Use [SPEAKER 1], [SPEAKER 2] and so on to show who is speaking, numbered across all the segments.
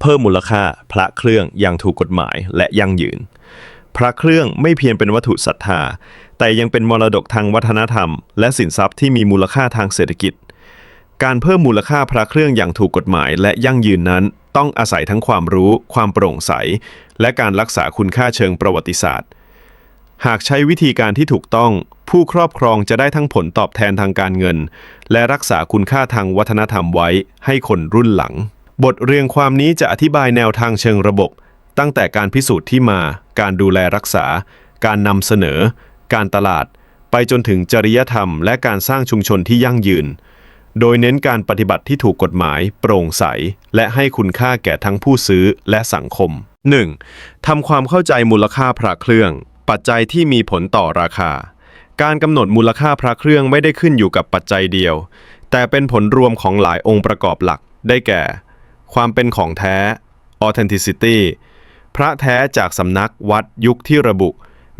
[SPEAKER 1] เพิ่มมูลค่าพระเครื่องอย่างถูกกฎหมายและยั่งยืน พระเครื่องไม่เพียงเป็นวัตถุศรัทธา แต่ยังเป็นมรดกทางวัฒนธรรม และสินทรัพย์ที่มีมูลค่าทางเศรษฐกิจ การเพิ่มมูลค่าพระเครื่องอย่างถูกกฎหมายและยั่งยืนนั้น ต้องอาศัยทั้งความรู้ ความโปร่งใส และการรักษาคุณค่าเชิงประวัติศาสตร์ หากใช้วิธีการที่ถูกต้อง ผู้ครอบครองจะได้ทั้งผลตอบแทนทางการเงิน และรักษาคุณค่าทางวัฒนธรรมไว้ให้คนรุ่นหลัง บทเรียงความนี้จะอธิบายแนวทางเชิงระบบ ตั้งแต่การพิสูจน์ที่มา การดูแลรักษา การนำเสนอ การตลาด ไปจนถึงจริยธรรม และการสร้างชุมชนที่ยั่งยืน โดยเน้นการปฏิบัติที่ถูกกฎหมาย โปร่งใส และให้คุณค่าแก่ทั้งผู้ซื้อและสังคม 1. ทำความเข้าใจมูลค่าพระเครื่อง ปัจจัยที่มีผลต่อราคา การกำหนดมูลค่าพระเครื่องไม่ได้ขึ้นอยู่กับปัจจัยเดียว แต่เป็นผลรวมของหลายองค์ประกอบหลัก ได้แก่ ความเป็นของแท้ authenticity พระแท้จากสำนักวัดยุคที่ระบุ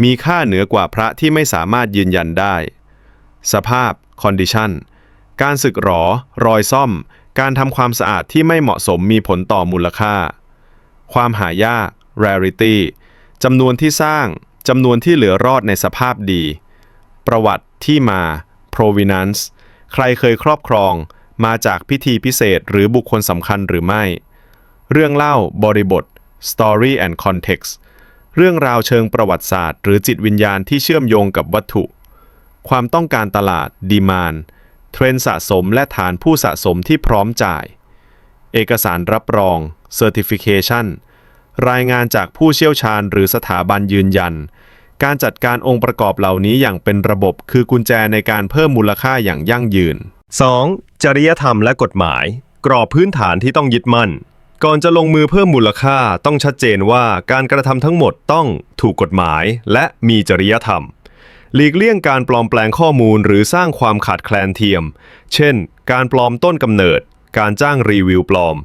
[SPEAKER 1] มีค่าเหนือกว่าพระที่ไม่สามารถยืนยันได้ สภาพ condition การสึกหรอ รอยซ่อม การทำความสะอาดที่ไม่เหมาะสมมีผลต่อมูลค่า ความหายาก rarity จำนวนที่สร้าง จำนวนที่เหลือรอดในสภาพดี ประวัติที่มา provenance ใครเคยครอบครอง มาจากพิธีพิเศษหรือบุคคลสำคัญหรือไม่ เรื่องเล่าบริบท story and context เรื่องราวเชิงประวัติศาสตร์ หรือจิตวิญญาณที่เชื่อมโยงกับวัตถุ ความต้องการตลาด demand เทรนสะสมและฐานผู้สะสมที่พร้อมจ่าย เอกสารรับรอง certification รายงานจากผู้เชี่ยวชาญหรือสถาบันยืนยัน การจัดการองค์ประกอบเหล่านี้อย่างเป็นระบบคือกุญแจในการเพิ่มมูลค่าอย่างยั่งยืน 2. จริยธรรมและกฎหมาย กรอบพื้นฐานที่ต้องยึดมั่น ก่อนจะลงมือเพิ่มมูลค่าต้องชัดเจนว่าการกระทำทั้งหมดต้องถูกกฎหมาย และมีจริยธรรม หลีกเลี่ยงการปลอมแปลงข้อมูลหรือสร้างความขาดแคลนเทียม เช่น การปลอมต้นกำเนิด การจ้างรีวิวปลอม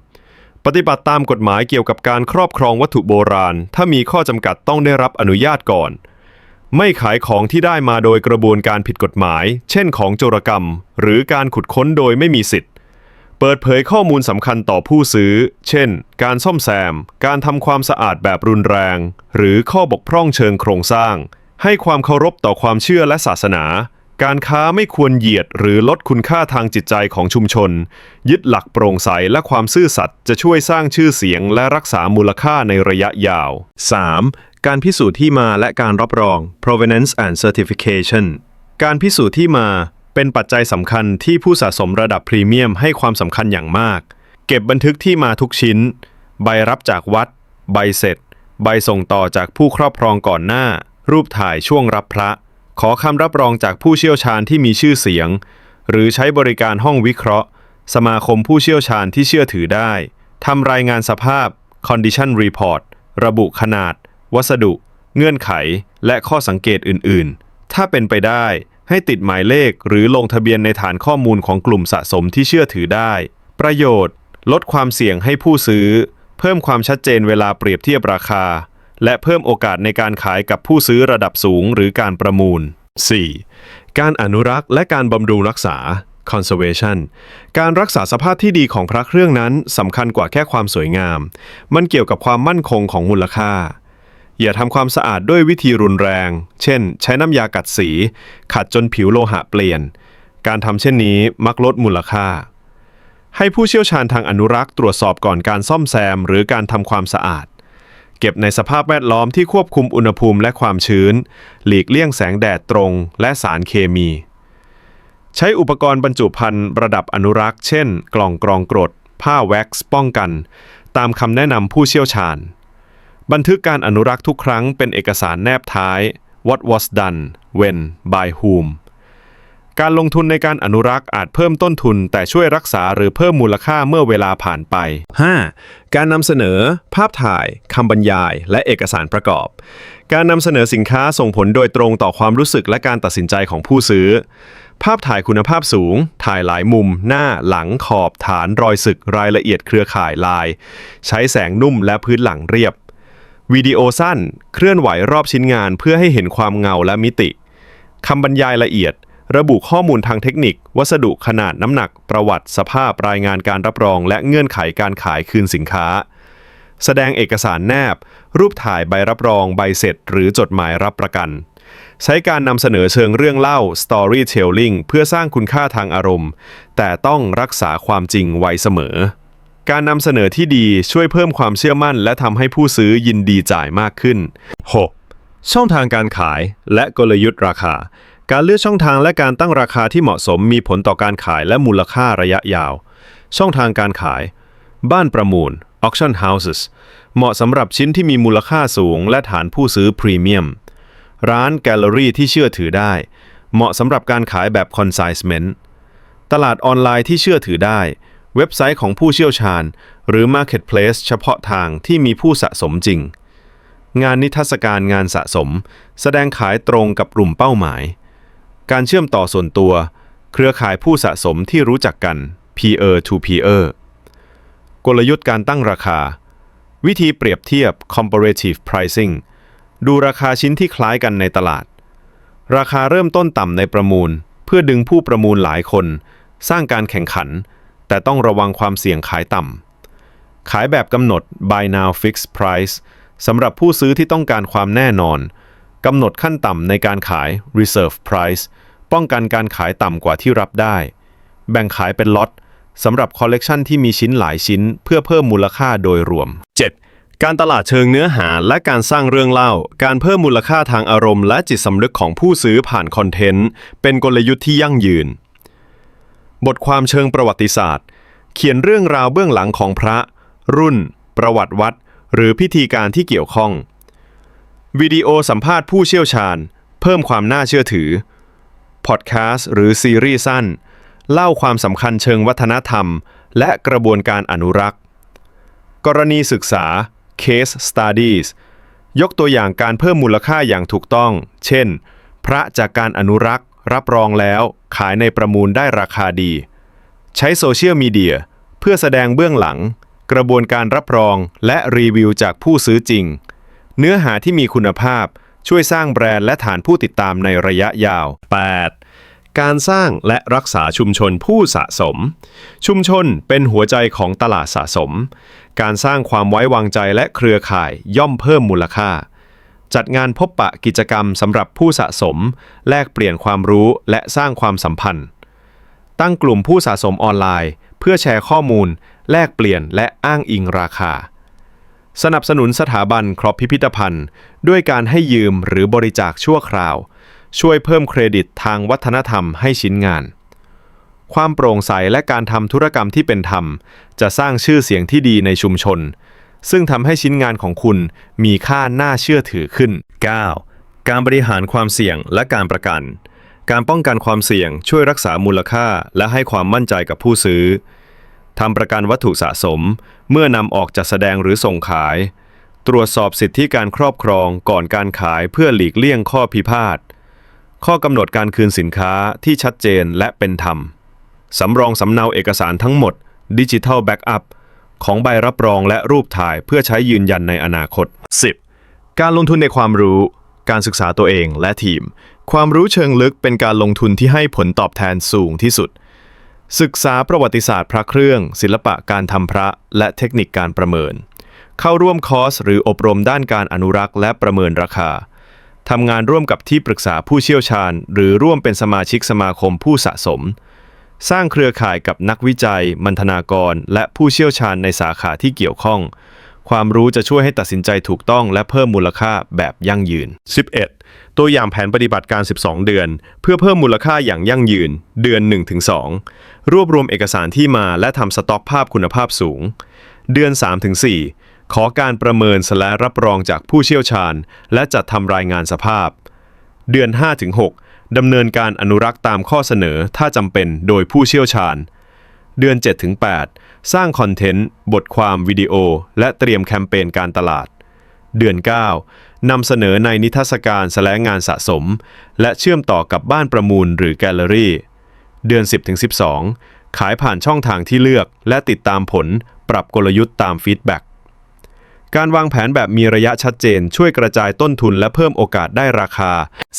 [SPEAKER 1] ปฏิบัติตามกฎหมายเกี่ยวกับการครอบครองวัตถุโบราณ ถ้ามีข้อจำกัดต้องได้รับอนุญาตก่อน ไม่ขายของที่ได้มาโดยกระบวนการผิดกฎหมาย เช่นของโจรกรรม หรือการขุดค้นโดยไม่มีสิทธิ์ เปิดเผยข้อมูลสำคัญต่อผู้ซื้อ เช่น การซ่อมแซม การทำความสะอาดแบบรุนแรง หรือข้อบกพร่องเชิงโครงสร้าง ให้ความเคารพต่อความเชื่อและศาสนา การค้าไม่ควรเหยียดหรือลดคุณค่าทางจิตใจของชุมชน ยึดหลักโปร่งใสและความซื่อสัตย์จะช่วยสร้างชื่อเสียง และรักษามูลค่าในระยะยาว 3. การพิสูจน์ที่มาและการรับรอง provenance and certification การพิสูจน์ที่มาเป็นปัจจัยสำคัญที่ผู้สะสมระดับพรีเมียมให้ความสำคัญอย่างมาก เก็บบันทึกที่มาทุกชิ้น ใบรับจากวัด ใบเสร็จ ใบส่งต่อจากผู้ครอบครองก่อนหน้า รูปถ่ายช่วงรับพระ ขอคำรับรองจากผู้เชี่ยวชาญที่มีชื่อเสียง หรือใช้บริการห้องวิเคราะห์ สมาคมผู้เชี่ยวชาญที่เชื่อถือได้ทำรายงานสภาพ condition report ระบุขนาด วัสดุ เงื่อนไข และข้อสังเกตอื่น ๆ ถ้าเป็นไปได้ให้ติดหมายเลขหรือลงทะเบียนในฐานข้อมูลของกลุ่มสะสมที่เชื่อถือได้ ประโยชน์ ลดความเสี่ยงให้ผู้ซื้อ เพิ่มความชัดเจนเวลาเปรียบเทียบราคา และเพิ่มโอกาสในการขายกับผู้ซื้อระดับสูงหรือการประมูล 4. การอนุรักษ์และการบำรุงรักษา conservation การรักษาสภาพที่ดีของพระเครื่องนั้นสำคัญกว่าแค่ความสวยงาม มันเกี่ยวกับความมั่นคงของมูลค่า อย่าทำความสะอาดด้วยวิธีรุนแรง เช่น ใช้น้ำยากัดสี ขัดจนผิวโลหะเปลี่ยน การทำเช่นนี้มักลดมูลค่า ให้ผู้เชี่ยวชาญทางอนุรักษ์ตรวจสอบก่อนการซ่อมแซม หรือการทำความสะอาด เก็บในสภาพแวดล้อมที่ควบคุมอุณหภูมิและความชื้น หลีกเลี่ยงแสงแดดตรง และสารเคมี ใช้อุปกรณ์บรรจุภัณฑ์ระดับอนุรักษ์ เช่น กล่องกรองกรด ผ้าแว็กซ์ป้องกัน ตามคำแนะนำผู้เชี่ยวชาญ บันทึกการอนุรักษ์ทุกครั้งเป็นเอกสารแนบท้าย what was done when by whom การลงทุนในการอนุรักษ์อาจเพิ่มต้นทุน แต่ช่วยรักษาหรือเพิ่มมูลค่าเมื่อเวลาผ่านไป 5. การนำเสนอ ภาพถ่ายคำบรรยาย และเอกสารประกอบ การนำเสนอสินค้าส่งผลโดยตรงต่อความรู้สึกและการตัดสินใจของผู้ซื้อ ภาพถ่ายคุณภาพสูง ถ่ายหลายมุม หน้าหลังขอบฐานรอยสึกรายละเอียดเครือข่ายลาย ใช้แสงนุ่มและพื้นหลังเรียบ วิดีโอสั้น เคลื่อนไหวรอบชิ้นงานเพื่อให้เห็นความเงาและมิติคำบรรยายละเอียด ระบุข้อมูลทางเทคนิค วัสดุขนาดน้ำหนัก ประวัติสภาพรายงานการรับรอง และเงื่อนไขการขายคืนสินค้า แสดงเอกสารแนบ รูปถ่ายใบรับรองใบเสร็จ หรือจดหมายรับประกัน ใช้การนำเสนอเชิงเรื่องเล่า storytelling เพื่อสร้างคุณค่าทางอารมณ์ แต่ต้องรักษาความจริงไว้เสมอ การนำเสนอที่ดีช่วยเพิ่มความเชื่อมั่น และทำให้ผู้ซื้อยินดีจ่ายมากขึ้น 6. ช่องทางการขายและกลยุทธ์ราคา การเลือกช่องทางและการตั้งราคาที่เหมาะสมมีผลต่อการขายและมูลค่าระยะยาว ช่องทางการขาย บ้านประมูล auction houses เหมาะสำหรับชิ้นที่มีมูลค่าสูง และฐานผู้ซื้อพรีเมียม ร้านแกลเลอรี่ที่เชื่อถือได้ เหมาะสำหรับการขายแบบ consignment ตลาดออนไลน์ที่เชื่อถือได้ เว็บไซต์ของผู้เชี่ยวชาญ หรือ Marketplace เฉพาะทางที่มีผู้สะสมจริง งานนิทรรศการงานสะสม แสดงขายตรงกับกลุ่มเป้าหมาย การเชื่อมต่อส่วนตัว เครือข่ายผู้สะสมที่รู้จักกัน peer to peer กลยุทธ์การตั้งราคา วิธีเปรียบเทียบ comparative pricing ดูราคาชิ้นที่คล้ายกันในตลาด ราคาเริ่มต้นต่ำในประมูล เพื่อดึงผู้ประมูลหลายคน สร้างการแข่งขัน แต่ต้องระวังความเสี่ยงขายต่ำ ขายแบบกำหนด buy now fixed price สำหรับผู้ซื้อที่ต้องการความแน่นอน กำหนดขั้นต่ำในการขาย reserve price ป้องกันการขายต่ำกว่าที่รับได้ แบ่งขายเป็นล็อตสำหรับคอลเลกชันที่มีชิ้นหลายชิ้น เพื่อเพิ่มมูลค่าโดยรวม 7. การตลาดเชิงเนื้อหาและการสร้างเรื่องเล่า การเพิ่มมูลค่าทางอารมณ์และจิตสำนึกของผู้ซื้อผ่านคอนเทนต์ เป็นกลยุทธ์ที่ยั่งยืน บทความเชิงประวัติศาสตร์ เขียนเรื่องราวเบื้องหลังของพระ รุ่น ประวัติวัด หรือพิธีการที่เกี่ยวข้อง วิดีโอสัมภาษณ์ผู้เชี่ยวชาญ เพิ่มความน่าเชื่อถือ พอดแคสต์หรือซีรีส์สั้น เล่าความสำคัญเชิงวัฒนธรรม และกระบวนการอนุรักษ์ กรณีศึกษา case studies ยกตัวอย่างการเพิ่มมูลค่าอย่างถูกต้อง เช่น พระจากการอนุรักษ์ รับรองแล้วขายในประมูลได้ราคาดี ใช้โซเชียลมีเดียเพื่อแสดงเบื้องหลัง กระบวนการรับรองและรีวิวจากผู้ซื้อจริง เนื้อหาที่มีคุณภาพช่วยสร้างแบรนด์และฐานผู้ติดตามในระยะยาว 8. การสร้างและรักษาชุมชนผู้สะสม ชุมชนเป็นหัวใจของตลาดสะสม การสร้างความไว้วางใจและเครือข่ายย่อมเพิ่มมูลค่า จัดงานพบปะกิจกรรมสำหรับผู้สะสม แลกเปลี่ยนความรู้และสร้างความสัมพันธ์ ตั้งกลุ่มผู้สะสมออนไลน์ เพื่อแชร์ข้อมูล แลกเปลี่ยนและอ้างอิงราคา สนับสนุนสถาบันครอบพิพิธภัณฑ์ ด้วยการให้ยืมหรือบริจาคชั่วคราว ช่วยเพิ่มเครดิตทางวัฒนธรรมให้ชิ้นงาน ความโปร่งใสและการทำธุรกรรมที่เป็นธรรม จะสร้างชื่อเสียงที่ดีในชุมชน ซึ่งทำให้ชิ้นงานของคุณมีค่าน่าเชื่อถือขึ้น 9. การบริหารความเสี่ยงและการประกัน การป้องกันความเสี่ยงช่วยรักษามูลค่าและให้ความมั่นใจกับผู้ซื้อทำประกันวัตถุสะสม เมื่อนำออกจัดแสดงหรือส่งขาย ตรวจสอบสิทธิการครอบครองก่อนการขายเพื่อหลีกเลี่ยงข้อพิพาทข้อกำหนดการคืนสินค้าที่ชัดเจนและเป็นธรรม สำรองสำเนาเอกสารทั้งหมดดิจิทัลแบ็กอัพ ของใบรับรองและรูปถ่ายเพื่อใช้ยืนยันในอนาคต 10. การลงทุนในความรู้ การศึกษาตัวเองและทีม ความรู้เชิงลึกเป็นการลงทุนที่ให้ผลตอบแทนสูงที่สุด ศึกษาประวัติศาสตร์พระเครื่อง ศิลปะการทำพระ และเทคนิคการประเมิน เข้าร่วมคอร์สหรืออบรมด้านการอนุรักษ์และประเมินราคาทำงานร่วมกับที่ปรึกษาผู้เชี่ยวชาญ หรือร่วมเป็นสมาชิกสมาคมผู้สะสม สร้างเครือข่ายกับนักวิจัย มัณฑนากร และผู้เชี่ยวชาญในสาขาที่เกี่ยวข้อง ความรู้จะช่วยให้ตัดสินใจถูกต้องและเพิ่มมูลค่าแบบยั่งยืน 11. ตัวอย่างแผนปฏิบัติการ 12 เดือน เพื่อเพิ่มมูลค่าอย่างยั่งยืน เดือน 1-2 รวบรวมเอกสารที่มาและทำสต็อกภาพคุณภาพสูง เดือน 3-4 ขอการประเมินและรับรองจากผู้เชี่ยวชาญ และจัดทำรายงานสภาพ เดือน 5-6 ดำเนินการอนุรักษ์ตามข้อเสนอถ้าจำเป็นโดยผู้เชี่ยวชาญ เดือน 7-8 สร้างคอนเทนต์ บทความวิดีโอ และเตรียมแคมเปญการตลาด เดือน 9 นำเสนอในนิทรรศการแสลงงานสะสม และเชื่อมต่อกับบ้านประมูลหรือแกลเลอรี่ เดือน 10-12 ขายผ่านช่องทางที่เลือก และติดตามผล ปรับกลยุทธ์ตามฟีดแบ็ก การวางแผนแบบมีระยะชัดเจน ช่วยกระจายต้นทุนและเพิ่มโอกาสได้ราคา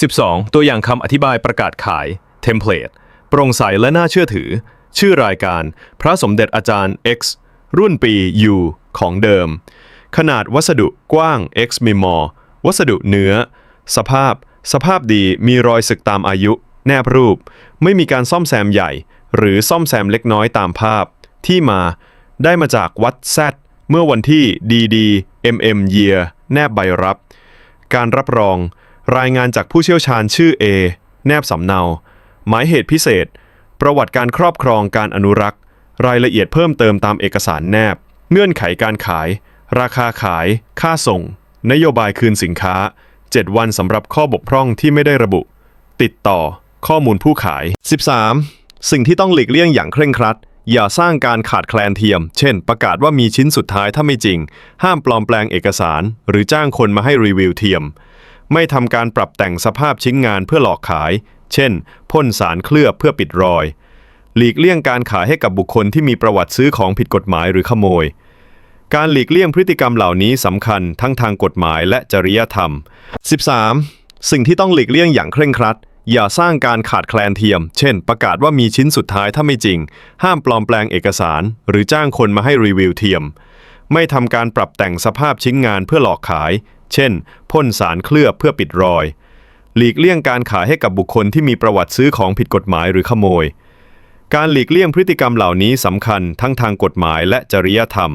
[SPEAKER 1] 12. ตัวอย่างคำอธิบายประกาศขายเทมเพลตโปร่งใสและน่าเชื่อถือ ชื่อรายการ พระสมเด็จอาจารย์ X รุ่นปี U ของเดิม ขนาดวัสดุกว้าง x มิมอวัสดุเนื้อ สภาพ สภาพดีมีรอยสึกตามอายุ แนบรูป ไม่มีการซ่อมแซมใหญ่ หรือซ่อมแซมเล็กน้อยตามภาพ ที่มา ได้มาจากวัด Z เมื่อวันที่ DD MM Year แนบใบรับ การรับรอง รายงานจากผู้เชี่ยวชาญชื่อ A แนบสำเนา หมายเหตุพิเศษ ประวัติการครอบครองการอนุรักษ์ รายละเอียดเพิ่มเติมตามเอกสารแนบ เงื่อนไขการขาย ราคาขาย ค่าส่ง นโยบายคืนสินค้า 7 วันสำหรับข้อบกพร่องที่ไม่ได้ระบุ ติดต่อ ข้อมูลผู้ขาย 13. สิ่งที่ต้องหลีกเลี่ยงอย่างเคร่งครัด อย่าสร้างการขาดแคลนเทียม เช่น ประกาศว่ามีชิ้นสุดท้ายถ้าไม่จริง ห้ามปลอมแปลงเอกสาร หรือจ้างคนมาให้รีวิวเทียม ไม่ทำการปรับแต่งสภาพชิ้นงานเพื่อหลอกขาย เช่น พ่นสารเคลือบเพื่อปิดรอย หลีกเลี่ยงการขายให้กับบุคคลที่มีประวัติซื้อของผิดกฎหมายหรือขโมย การหลีกเลี่ยงพฤติกรรมเหล่านี้สำคัญทั้งทางกฎหมายและจริยธรรม 13. สิ่งที่ต้องหลีกเลี่ยงอย่างเคร่งครัด อย่าสร้างการขาดแคลนเทียม เช่น ประกาศว่ามีชิ้นสุดท้ายถ้าไม่จริง ห้ามปลอมแปลงเอกสาร หรือจ้างคนมาให้รีวิวเทียม ไม่ทำการปรับแต่งสภาพชิ้นงานเพื่อหลอกขาย เช่น พ่นสารเคลือบเพื่อปิดรอย หลีกเลี่ยงการขายให้กับบุคคลที่มีประวัติซื้อของผิดกฎหมายหรือขโมย การหลีกเลี่ยงพฤติกรรมเหล่านี้สำคัญทั้งทางกฎหมายและจริยธรรม